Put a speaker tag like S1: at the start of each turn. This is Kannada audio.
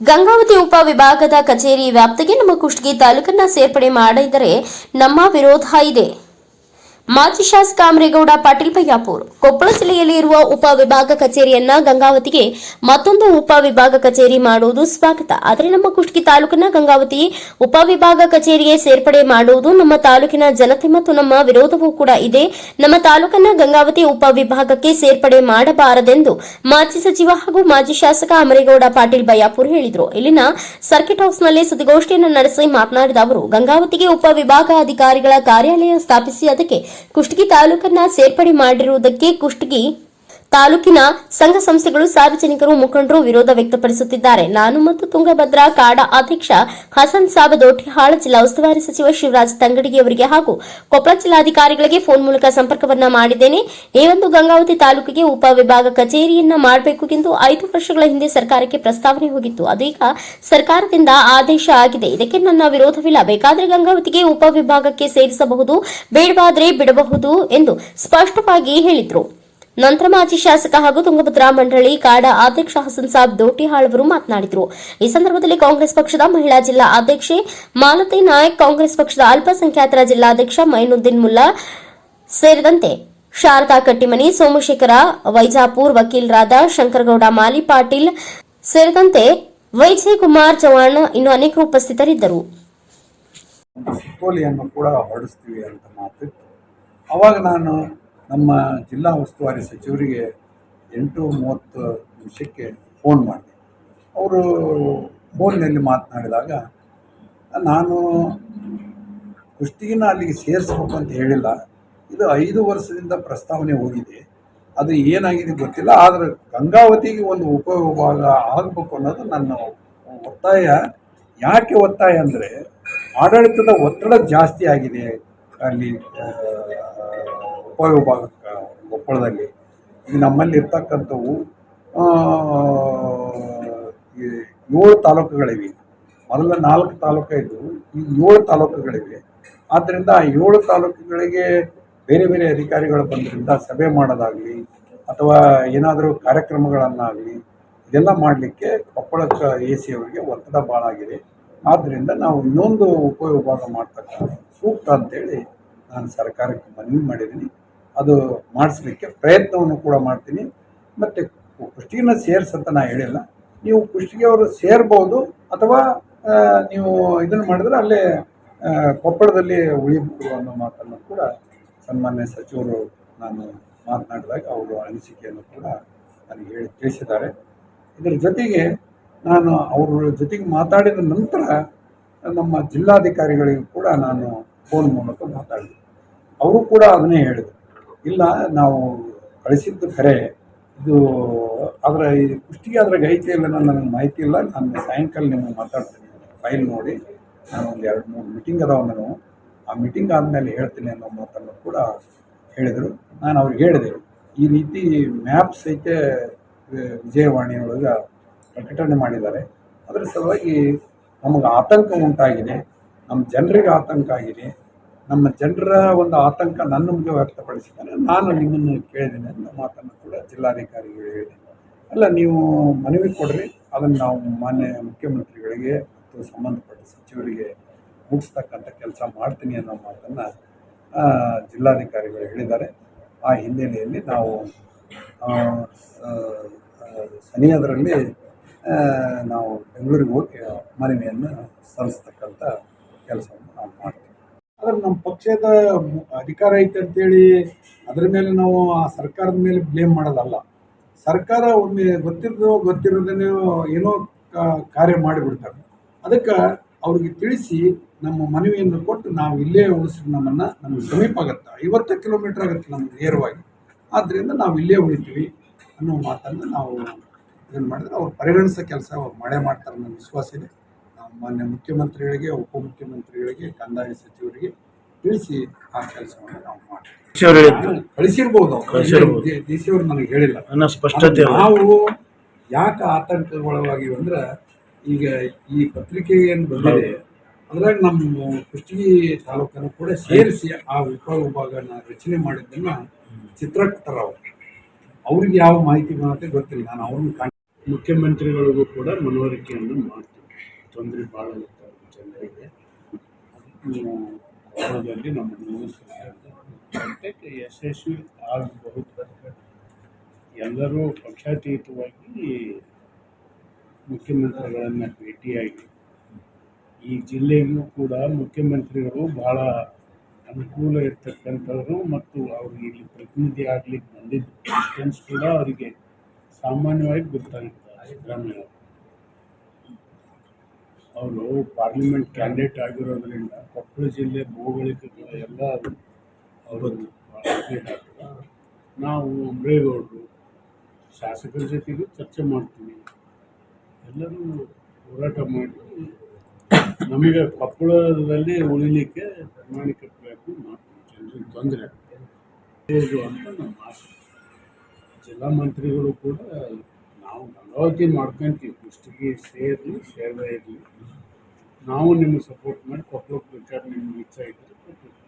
S1: ಗಂಗಾವತಿ ಉಪ ವಿಭಾಗದ ಕಚೇರಿ ವ್ಯಾಪ್ತಿಗೆ ನಮ್ಮ ಕುಷ್ಟಗಿ ತಾಲೂಕನ್ನ ಸೇರ್ಪಡೆ ಮಾಡಿದರೆ ನಮ್ಮ ವಿರೋಧ ಇದೆ. ಮಾಜಿ ಶಾಸಕ ಅಮರೇಗೌಡ ಪಾಟೀಲ್ ಬಯ್ಯಾಪುರ್ ಕೊಪ್ಪಳ ಜಿಲ್ಲೆಯಲ್ಲಿ ಇರುವ ಉಪ ವಿಭಾಗ ಕಚೇರಿಯನ್ನ ಗಂಗಾವತಿಗೆ ಮತ್ತೊಂದು ಉಪ ವಿಭಾಗ ಕಚೇರಿ ಮಾಡುವುದು ಸ್ವಾಗತ. ಆದರೆ ನಮ್ಮ ಕುಷ್ಟಗಿ ತಾಲೂಕಿನ ಗಂಗಾವತಿ ಉಪ ವಿಭಾಗ ಕಚೇರಿಗೆ ಸೇರ್ಪಡೆ ಮಾಡುವುದು ನಮ್ಮ ತಾಲೂಕಿನ ಜನತೆ ಮತ್ತು ನಮ್ಮ ವಿರೋಧವೂ ಕೂಡ ಇದೆ. ನಮ್ಮ ತಾಲೂಕನ್ನ ಗಂಗಾವತಿ ಉಪ ವಿಭಾಗಕ್ಕೆ ಸೇರ್ಪಡೆ ಮಾಡಬಾರದೆಂದು ಮಾಜಿ ಸಚಿವ ಹಾಗೂ ಮಾಜಿ ಶಾಸಕ ಅಮರೇಗೌಡ ಪಾಟೀಲ್ ಬಯ್ಯಾಪುರ್ ಹೇಳಿದರು. ಇಲ್ಲಿನ ಸರ್ಕಿಟ್ ಹೌಸ್ನಲ್ಲಿ ಸುದ್ದಿಗೋಷ್ಠಿಯನ್ನು ನಡೆಸಿ ಮಾತನಾಡಿದ ಅವರು, ಗಂಗಾವತಿಗೆ ಉಪ ವಿಭಾಗ ಅಧಿಕಾರಿಗಳ ಕಾರ್ಯಾಲಯ ಸ್ಥಾಪಿಸಿ, ಅದಕ್ಕೆ ಕುಷ್ಟಗಿ ತಾಲೂಕನ್ನ ಸೇರ್ಪಡೆ ಮಾಡಿರುವುದಕ್ಕೆ ಕುಷ್ಟಗಿ ತಾಲೂಕಿನ ಸಂಘ ಸಂಸ್ಥೆಗಳು ಸಾರ್ವಜನಿಕರು ಮುಖಂಡರು ವಿರೋಧ ವ್ಯಕ್ತಪಡಿಸುತ್ತಿದ್ದಾರೆ. ನಾನು ಮತ್ತು ತುಂಗಭದ್ರಾ ಕಾಡ ಅಧ್ಯಕ್ಷ ಹಸನ್ ಸಾಬ್ ದೋಟಿಹಾಳ ಜಿಲ್ಲಾ ಉಸ್ತುವಾರಿ ಸಚಿವ ಶಿವರಾಜ್ ತಂಗಡಿಗೆ ಅವರಿಗೆ ಹಾಗೂ ಕೊಪ್ಪಳ ಜಿಲ್ಲಾಧಿಕಾರಿಗಳಿಗೆ ಫೋನ್ ಮೂಲಕ ಸಂಪರ್ಕವನ್ನ ಮಾಡಿದ್ದೇನೆ. ಈ ಒಂದು ಗಂಗಾವತಿ ತಾಲೂಕಿಗೆ ಉಪ ವಿಭಾಗ ಕಚೇರಿಯನ್ನ ಮಾಡಬೇಕು ಎಂದು ಐದು ವರ್ಷಗಳ ಹಿಂದೆ ಸರ್ಕಾರಕ್ಕೆ ಪ್ರಸ್ತಾವನೆ ಹೋಗಿತ್ತು. ಅದೀಗ ಸರ್ಕಾರದಿಂದ ಆದೇಶ ಆಗಿದೆ. ಇದಕ್ಕೆ ನನ್ನ ವಿರೋಧವಿಲ್ಲ. ಬೇಕಾದರೆ ಗಂಗಾವತಿಗೆ ಉಪವಿಭಾಗಕ್ಕೆ ಸೇರಿಸಬಹುದು, ಬೇಡವಾದರೆ ಬಿಡಬಹುದು ಎಂದು ಸ್ಪಷ್ಟವಾಗಿ ಹೇಳಿದ್ರು. ನಂತರ ಮಾಜಿ ಶಾಸಕ ಹಾಗೂ ತುಂಗಭದ್ರಾ ಮಂಡಳಿ ಕಾಡ ಅಧ್ಯಕ್ಷ ಹಸನ್ ಸಾಬ್ ದೋಟಿಹಾಳ್ ಅವರು ಮಾತನಾಡಿದರು. ಈ ಸಂದರ್ಭದಲ್ಲಿ ಕಾಂಗ್ರೆಸ್ ಪಕ್ಷದ ಮಹಿಳಾ ಜಿಲ್ಲಾ ಅಧ್ಯಕ್ಷೆ ಮಾಲತಿ ನಾಯಕ್, ಕಾಂಗ್ರೆಸ್ ಪಕ್ಷದ ಅಲ್ಪಸಂಖ್ಯಾತರ ಜಿಲ್ಲಾಧ್ಯಕ್ಷ ಮೈನುದ್ದೀನ್ ಮುಲ್ಲಾ ಸೇರಿದಂತೆ ಶಾರದಾ ಕಟ್ಟಿಮನಿ, ಸೋಮಶೇಖರ, ವೈಜಾಪುರ್ ವಕೀಲರಾದ ಶಂಕರಗೌಡ, ಮಾಲಿ ಪಾಟೀಲ್ ಸೇರಿದಂತೆ ವೈಜಯ್ ಕುಮಾರ್ ಚವಾಣ್ ಇನ್ನು ಅನೇಕರು ಉಪಸ್ಥಿತರಿದ್ದರು.
S2: ಆವಾಗ ನಾನು ನಮ್ಮ ಜಿಲ್ಲಾ ಉಸ್ತುವಾರಿ ಸಚಿವರಿಗೆ ಎಂಟು ಮೂವತ್ತು ನಿಮಿಷಕ್ಕೆ ಫೋನ್ ಮಾಡಿದೆ ಅವರು ಫೋನ್ನಲ್ಲಿ ಮಾತನಾಡಿದಾಗ, ನಾನು ಕುಸ್ತಿಗಿನ ಅಲ್ಲಿಗೆ ಸೇರಿಸ್ಬೇಕು ಅಂತ ಹೇಳಿಲ್ಲ. ಇದು ಐದು ವರ್ಷದಿಂದ ಪ್ರಸ್ತಾವನೆ ಹೋಗಿದೆ. ಅದು ಏನಾಗಿದೆ ಗೊತ್ತಿಲ್ಲ. ಆದರೆ ಗಂಗಾವತಿಗೆ ಒಂದು ಉಪಯೋಗ ಆಗಬೇಕು ಅನ್ನೋದು ನನ್ನ ಒತ್ತಾಯ. ಯಾಕೆ ಒತ್ತಾಯ ಅಂದರೆ ಆಡಳಿತದ ಒತ್ತಡ ಜಾಸ್ತಿ ಆಗಿದೆ ಅಲ್ಲಿ ಆ, ಉಪವಿಭಾಗಕ್ಕೆ ಕೊಪ್ಪಳದಲ್ಲಿ. ಈಗ ನಮ್ಮಲ್ಲಿ ಇರ್ತಕ್ಕಂಥವು ಆ, ಏಳು ತಾಲೂಕುಗಳಿವೆ. ಮೊದಲ ನಾಲ್ಕು ತಾಲೂಕು ಇದ್ದವು ಈ ಏಳು ತಾಲೂಕುಗಳಿವೆ. ಆದ್ದರಿಂದ ಆ ಏಳು ತಾಲೂಕುಗಳಿಗೆ ಬೇರೆ ಬೇರೆ ಅಧಿಕಾರಿಗಳು ಬಂದ್ರಿಂದ ಸಭೆ ಮಾಡೋದಾಗಲಿ ಅಥವಾ ಏನಾದರೂ ಕಾರ್ಯಕ್ರಮಗಳನ್ನಾಗಲಿ ಇದೆಲ್ಲ ಮಾಡಲಿಕ್ಕೆ ಕೊಪ್ಪಳಕ್ಕೆ ಎ ಸಿ ಅವರಿಗೆ ಒತ್ತಡ ಭಾಳ ಆಗಿದೆ. ಆದ್ದರಿಂದ ನಾವು ಇನ್ನೊಂದು ಉಪವಿಭಾಗ ಮಾಡ್ತಕ್ಕಂಥ ಸೂಕ್ತ ಅಂತೇಳಿ ನಾನು ಸರ್ಕಾರಕ್ಕೆ ಮನವಿ ಮಾಡಿದ್ದೀನಿ. ಅದು ಮಾಡಿಸ್ಲಿಕ್ಕೆ ಪ್ರಯತ್ನವನ್ನು ಕೂಡ ಮಾಡ್ತೀನಿ. ಮತ್ತು ಕುಷ್ಟಿನ ಅಂತ ನಾ ಹೇಳಿಲ್ಲ. ನೀವು ಕುಷ್ಟಿಗೆ ಅವರು ಸೇರ್ಬೋದು ಅಥವಾ ನೀವು ಇದನ್ನು ಮಾಡಿದ್ರೆ ಅಲ್ಲೇ ಕೊಪ್ಪಳದಲ್ಲಿ ಉಳಿಬೇಕು ಅನ್ನೋ ಮಾತನ್ನು ಕೂಡ ಸನ್ಮಾನ್ಯ ಸಚಿವರು ನಾನು ಮಾತನಾಡಿದಾಗ ಅವರು ಅನಿಸಿಕೆಯನ್ನು ಕೂಡ ನನಗೆ ಹೇಳಿ ತಿಳಿಸಿದ್ದಾರೆ. ಇದರ ಜೊತೆಗೆ ನಾನು ಅವರ ಜೊತೆಗೆ ಮಾತಾಡಿದ ನಂತರ ನಮ್ಮ ಜಿಲ್ಲಾಧಿಕಾರಿಗಳಿಗೂ ಕೂಡ ನಾನು ಫೋನ್ ಮೂಲಕ ಮಾತಾಡಿದೆ. ಅವರು ಕೂಡ ಅದನ್ನೇ ಹೇಳಿದರು. ಇಲ್ಲ, ನಾವು ಕಳಿಸಿದ್ದು ಖರೆ ಇದು ಅದರ ಈ ಕುಷ್ಟಿಗೆ ಅದರ ಐತಿ ಇಲ್ಲ ನನಗೆ ಮಾಹಿತಿ ಇಲ್ಲ. ನಾನು ಸಾಯಂಕಾಲ ನಿಮಗೆ ಮಾತಾಡ್ತೀನಿ. ಫೈಲ್ ನೋಡಿ. ನಾನು ಒಂದು ಎರಡು ಮೂರು ಮೀಟಿಂಗ್ ಅದಾವ ನಾನು. ಆ ಮೀಟಿಂಗ್ ಆದಮೇಲೆ ಹೇಳ್ತೀನಿ ಅನ್ನೋ ಮಾತನ್ನು ಕೂಡ ಹೇಳಿದರು. ನಾನು ಅವ್ರಿಗೆ ಹೇಳಿದೆ, ಈ ರೀತಿ ಮ್ಯಾಪ್ ಸಹಿತ ವಿಜಯವಾಣಿಯೊಳಗೆ ಪ್ರಕಟಣೆ ಮಾಡಿದ್ದಾರೆ. ಅದರ ಸಲುವಾಗಿ ನಮಗೆ ಆತಂಕ ಉಂಟಾಗಿದೆ. ನಮ್ಮ ಜನರಿಗೆ ಆತಂಕ ಆಗಿದೆ. ನಮ್ಮ ಜನರ ಒಂದು ಆತಂಕ ನನ್ನ ಮುಂದೆ ವ್ಯಕ್ತಪಡಿಸಿದ್ದಾರೆ. ನಾನು ನಿಮ್ಮನ್ನು ಕೇಳಿದ್ದೇನೆ ಅಂತ ಮಾತನ್ನು ಕೂಡ ಜಿಲ್ಲಾಧಿಕಾರಿಗಳು ಹೇಳಿದೆ ಅಲ್ಲ, ನೀವು ಮನವಿ ಕೊಡ್ರಿ. ಅದನ್ನು ನಾವು ಮಾನ್ಯ ಮುಖ್ಯಮಂತ್ರಿಗಳಿಗೆ ಮತ್ತು ಸಂಬಂಧಪಟ್ಟ ಸಚಿವರಿಗೆ ಮುಗಿಸ್ತಕ್ಕಂಥ ಕೆಲಸ ಮಾಡ್ತೀನಿ ಅನ್ನೋ ಮಾತನ್ನು ಜಿಲ್ಲಾಧಿಕಾರಿಗಳು ಹೇಳಿದ್ದಾರೆ. ಆ ಹಿನ್ನೆಲೆಯಲ್ಲಿ ನಾವು ಶನಿಯದರಲ್ಲಿ ನಾವು ಬೆಂಗಳೂರಿಗೆ ಹೋಗಿ ಮನವಿಯನ್ನು ಸಲ್ಲಿಸ್ತಕ್ಕಂಥ ಕೆಲಸವನ್ನು ಆದರೆ ನಮ್ಮ ಪಕ್ಷದ ಅಧಿಕಾರ ಐತೆ ಅಂತೇಳಿ ಅದರ ಮೇಲೆ ನಾವು ಆ ಸರ್ಕಾರದ ಮೇಲೆ ಬ್ಲೇಮ್ ಮಾಡೋದಲ್ಲ. ಸರ್ಕಾರ ಒಮ್ಮೆ ಗೊತ್ತಿರೋದು ಗೊತ್ತಿರೋದನ್ನೇ ಏನೋ ಕಾರ್ಯ ಮಾಡಿಬಿಡ್ತಾರೆ. ಅದಕ್ಕೆ ಅವ್ರಿಗೆ ತಿಳಿಸಿ ನಮ್ಮ ಮನವಿಯನ್ನು ಕೊಟ್ಟು ನಾವು ಇಲ್ಲೇ ಉಳಿಸಿದ್ರೆ ನಮ್ಮನ್ನು ನಮಗೆ ಸಮೀಪ ಆಗುತ್ತೆ? ಐವತ್ತು ಕಿಲೋಮೀಟ್ರ್ ಆಗುತ್ತೆ ನಮ್ಗೆ ನೇರವಾಗಿ. ಆದ್ದರಿಂದ ನಾವು ಇಲ್ಲೇ ಉಳಿತೀವಿ ಅನ್ನೋ ಮಾತನ್ನು ನಾವು ಇದನ್ನು ಮಾಡಿದ್ರೆ ಅವ್ರು ಪರಿಗಣಿಸೋ ಕೆಲಸ ಅವ್ರು ಮಾಡೇ ಮಾಡ್ತಾರೆ ಅನ್ನೋ ವಿಶ್ವಾಸ ಇದೆ. ಮಾನ್ಯ ಮುಖ್ಯಮಂತ್ರಿಗಳಿಗೆ ಉಪಮುಖ್ಯಮಂತ್ರಿಗಳಿಗೆ ಕಂದಾಯ ಸಚಿವರಿಗೆ ತಿಳಿಸಿ ಆ ಕೆಲಸವನ್ನು ನಾವು ಮಾಡ್ತೀವಿ.
S3: ಹೇಳಿದ್ದು?
S2: ಕಳಿಸಿರ್ಬೋದು. ಡಿ ಸಿ ಅವರು ನನಗೆ ಹೇಳಿಲ್ಲ.
S3: ಸ್ಪಷ್ಟತೆ
S2: ನಾವು ಯಾಕೆ ಆತಂಕಗೊಳವಾಗಿ ಅಂದ್ರೆ ಈಗ ಈ ಪತ್ರಿಕೆ ಏನು ಬಂದಿದೆ ಅದ್ರಾಗ ನಮ್ಮ ಕುಷ್ಟಗಿ ತಾಲೂಕನ್ನು ಕೂಡ ಸೇರಿಸಿ ಆ ಉಪವಿಭಾಗನ ರಚನೆ ಮಾಡಿದ್ದನ್ನ ಚಿತ್ರ ಕೊಟ್ಟಾರ ಅವ್ರು. ಅವ್ರಿಗೆ ಯಾವ ಮಾಹಿತಿ ಬರುತ್ತೆ ಗೊತ್ತಿಲ್ಲ. ನಾನು ಅವ್ರನ್ನ ಕಾಣ್
S3: ಮುಖ್ಯಮಂತ್ರಿಗಳಿಗೂ ಕೂಡ ಮನವರಿಕೆಯನ್ನು ಮಾಡ್ತೀವಿ ತೊಂದರೆ ಭಾಳ ಇತ್ತು ಜನರಿಗೆ. ಕೊಪ್ಪಳದಲ್ಲಿ ನಮ್ಮ ಪ್ರತ್ಯೇಕ ಯಶಸ್ವಿ ಆಗಬಹುದು. ಎಲ್ಲರೂ ಪಕ್ಷಾತೀತವಾಗಿ ಮುಖ್ಯಮಂತ್ರಿಗಳನ್ನು ಭೇಟಿಯಾಗಿ ಈ ಜಿಲ್ಲೆಗೂ ಕೂಡ ಮುಖ್ಯಮಂತ್ರಿಗಳು ಬಹಳ ಅನುಕೂಲ ಇರ್ತಕ್ಕಂಥವ್ರು ಮತ್ತು ಅವರು ಇಲ್ಲಿ ಪ್ರತಿನಿಧಿ ಆಗಲಿಕ್ಕೆ ಬಂದಿದ್ದ ಕೂಡ ಅವರಿಗೆ ಸಾಮಾನ್ಯವಾಗಿ ಗೊತ್ತಾಗುತ್ತೆ. ಸಿದ್ದರಾಮಯ್ಯ ಅವರು ಪಾರ್ಲಿಮೆಂಟ್ ಕ್ಯಾಂಡಿಡೇಟ್ ಆಗಿರೋದ್ರಿಂದ ಕೊಪ್ಪಳ ಜಿಲ್ಲೆ ಭೌಗೋಳಿಕಗಳ ಎಲ್ಲ ಅವರದ್ದು ನಾವು ಅಂಬ್ರೇಗೌಡರು ಶಾಸಕರ ಜೊತೆಗೂ ಚರ್ಚೆ ಮಾಡ್ತೀವಿ. ಎಲ್ಲರೂ ಹೋರಾಟ ಮಾಡಿ ನಮಗೆ ಕೊಪ್ಪಳದಲ್ಲಿ ಉಳಿಲಿಕ್ಕೆ ಪ್ರಮಾಣಿಕ ಪ್ರಯತ್ನ ಮಾಡ್ತೀವಿ. ಜನರಿಗೆ ತೊಂದರೆ ಅಂತ ನಮ್ಮ ಆಸೆ. ಜಿಲ್ಲಾ ಮಂತ್ರಿಗಳು ಕೂಡ ನಾವು ಗಂಗಾವತಿ ಮಾಡ್ಕೊಂತೀವಿ, ಕುಷ್ಟಗಿ ಸೇರಲಿ ಸೇರದೇ ಇರಲಿ ನಾವು ನಿಮಗೆ ಸಪೋರ್ಟ್ ಮಾಡಿ ಕೊಪ್ಪಳಕ್ಕೆ ಬೇಕಾದ್ರೆ ನಿಮ್ಗೆ ಇಚ್ಛೆ ಇದ್ದರೆ ಕೊಪ್ಪಳಕ್ಕೆ